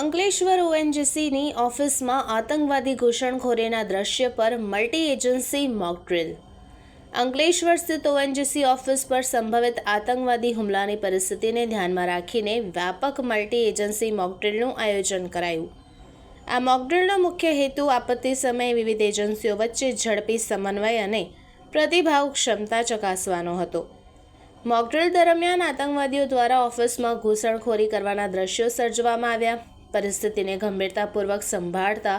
અંકલેશ્વર ઓએનજીસીની ઓફિસમાં આતંકવાદી ઘૂસણખોરીના દ્રશ્ય પર મલ્ટી એજન્સી મોકડ્રીલ અંકલેશ્વર સ્થિત ઓએનજીસી ઓફિસ પર સંભવિત આતંકવાદી હુમલાની પરિસ્થિતિને ધ્યાનમાં રાખીને વ્યાપક મલ્ટી એજન્સી મોકડ્રીલનું આયોજન કરાયું આ મોકડ્રીલનો મુખ્ય હેતુ આપત્તિ સમયે વિવિધ એજન્સીઓ વચ્ચે ઝડપી સમન્વય અને પ્રતિભાવ ક્ષમતા ચકાસવાનો હતો મોકડ્રીલ દરમિયાન આતંકવાદીઓ દ્વારા ઓફિસમાં ઘૂસણખોરી કરવાના દ્રશ્યો સર્જવામાં આવ્યા પરિસ્થિતિને ગંભીરતાપૂર્વક સંભાળતા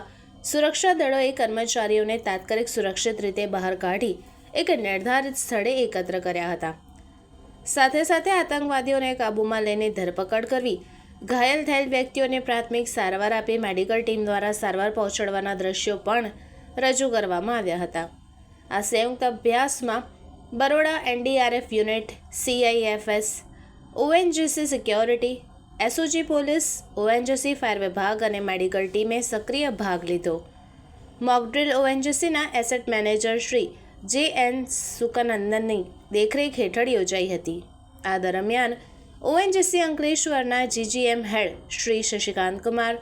સુરક્ષા દળોએ કર્મચારીઓને તાત્કાલિક સુરક્ષિત રીતે બહાર કાઢી એક નિર્ધારિત સ્થળે એકત્ર કર્યા હતા સાથે સાથે આતંકવાદીઓને કાબૂમાં લઈને ધરપકડ કરવી ઘાયલ થયેલ વ્યક્તિઓને પ્રાથમિક સારવાર આપી મેડિકલ ટીમ દ્વારા સારવાર પહોંચાડવાના દ્રશ્યો પણ રજૂ કરવામાં આવ્યા હતા આ સંયુક્ત અભ્યાસમાં Baroda NDRF unit CISF ONGC security SOG police ONGC fire વિભાગ અને મેડિકલ ટીમે સક્રિય ભાગ લીધો mock drill ઓએનજીસીના asset manager Shri J N સુકનંદનની દેખરેખ હેઠળ યોજાઈ હતી આ દરમિયાન ઓએનજીસી અંકલેશ્વરના GGM head Shri Shashikant Kumar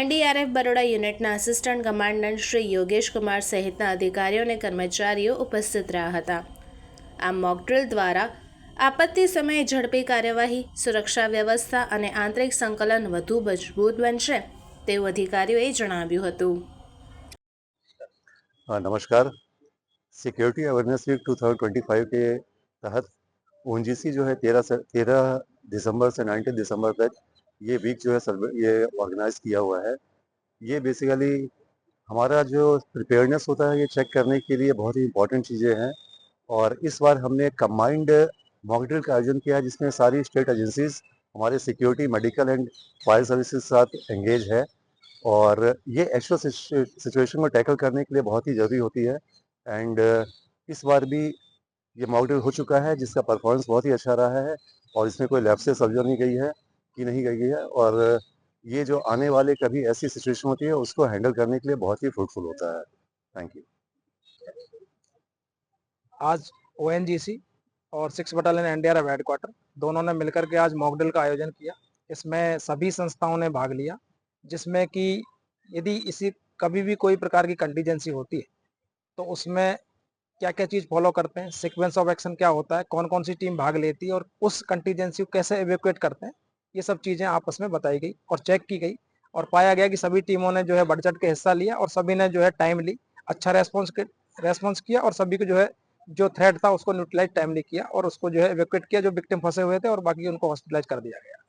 NDRF Baroda યુનિટના આસિસ્ટન્ટ કમાન્ડન્ટ શ્રી યોગેશ કુમાર સહિતના અધિકારીઓ અને કર્મચારીઓ ઉપસ્થિત રહ્યા હતા આ મોકડ્રીલ દ્વારા आपत्ति समय झड़पे कार्यवाही सुरक्षा व्यवस्था और आंतरिक संकलन વધુ મજબૂત બનશે તે અધિકારીઓ એ જણાવ્યું હતું. હા નમસ્કાર સિક્યુરિટી અવેરનેસ વીક 2025 કે તહત ઓએજીસી જો હે 13 13 ડિસેમ્બર સે 19 ડિસેમ્બર પત યે વીક જો હે સર્વ યે ઓર્ગેનાઇઝ કિયા ہوا હે યે બેસીકલી ہمارا જો પ્રિપેરેનેસ હોતા હે યે ચેક કરને કે લિયે બહોત હી ઇમ્પોર્ટન્ટ ચીજે હે ઓર ઇસ વાર હમને કમ્બાઇન્ડ मॉकड्रिल का आयोजन किया जिसमें सारी स्टेट एजेंसीज हमारे security medical and fire services के साथ एंगेज है और ये एक्चुअल सिचुएशन को टैकल करने के लिए बहुत ही ज़रूरी होती है एंड uh, इस बार भी ये मॉकड्रिल हो चुका है जिसका परफॉर्मेंस बहुत ही अच्छा रहा है और इसमें कोई लैब से सब्जा नहीं गई है कि नहीं गई है और uh, ये जो आने वाले कभी ऐसी सिचुएशन होती है उसको हैंडल करने के लिए बहुत ही फ्रूटफुल होता है थैंक यू आज ओ और six battalion N D headquarter दोनों ने मिलकर के आज मॉकड्रिल का आयोजन किया इसमें सभी संस्थाओं ने भाग लिया जिसमें कि यदि इसी कभी भी कोई प्रकार की कंटीजेंसी होती है तो उसमें क्या क्या चीज़ फॉलो करते हैं सिक्वेंस ऑफ एक्शन क्या होता है कौन कौन सी टीम भाग लेती है और उस कंटीजेंसी को कैसे एवेकुएट करते हैं ये सब चीज़ें आपस में बताई गई और चेक की गई और पाया गया कि सभी टीमों ने जो है बढ़ चढ़ के हिस्सा लिया और सभी ने जो है टाइमली अच्छा रेस्पॉन्स रेस्पॉन्स किया और सभी को जो है जो थ्रेड था उसको न्यूट्रलाइज टाइमली किया और उसको जो है इवेक्यूट किया जो विक्टिम फंसे हुए थे और बाकी उनको हॉस्पिटलाइज कर दिया गया